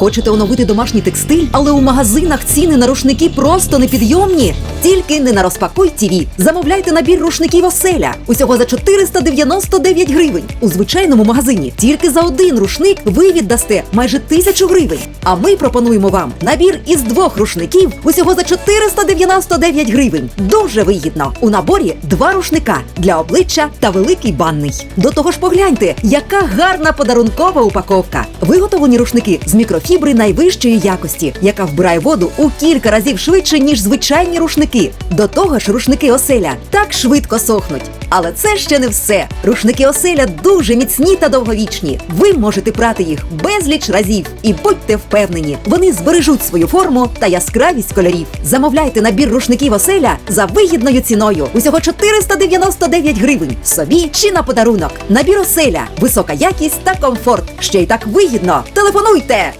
Хочете оновити домашній текстиль, але у магазинах ціни на рушники просто непідйомні? Тільки не на розпакуй ТІВІ. Замовляйте набір рушників оселя. Усього за 499 гривень. У звичайному магазині тільки за один рушник ви віддасте майже тисячу гривень. А ми пропонуємо вам набір із двох рушників усього за 499 гривень. Дуже вигідно. У наборі два рушника для обличчя та великий банний. До того ж, погляньте, яка гарна подарункова упаковка. Виготовлені рушники з мікрофібри найвищої якості, яка вбирає воду у кілька разів швидше, ніж звичайні рушники. До того ж, рушники оселя так швидко сохнуть. Але це ще не все. Рушники оселя дуже міцні та довговічні. Ви можете прати їх безліч разів і будьте впевнені, вони збережуть свою форму та яскравість кольорів. Замовляйте набір рушників оселя за вигідною ціною. Усього 499 гривень собі чи на подарунок. Набір оселя, висока якість та комфорт. Ще й так вигідно. Телефонуйте!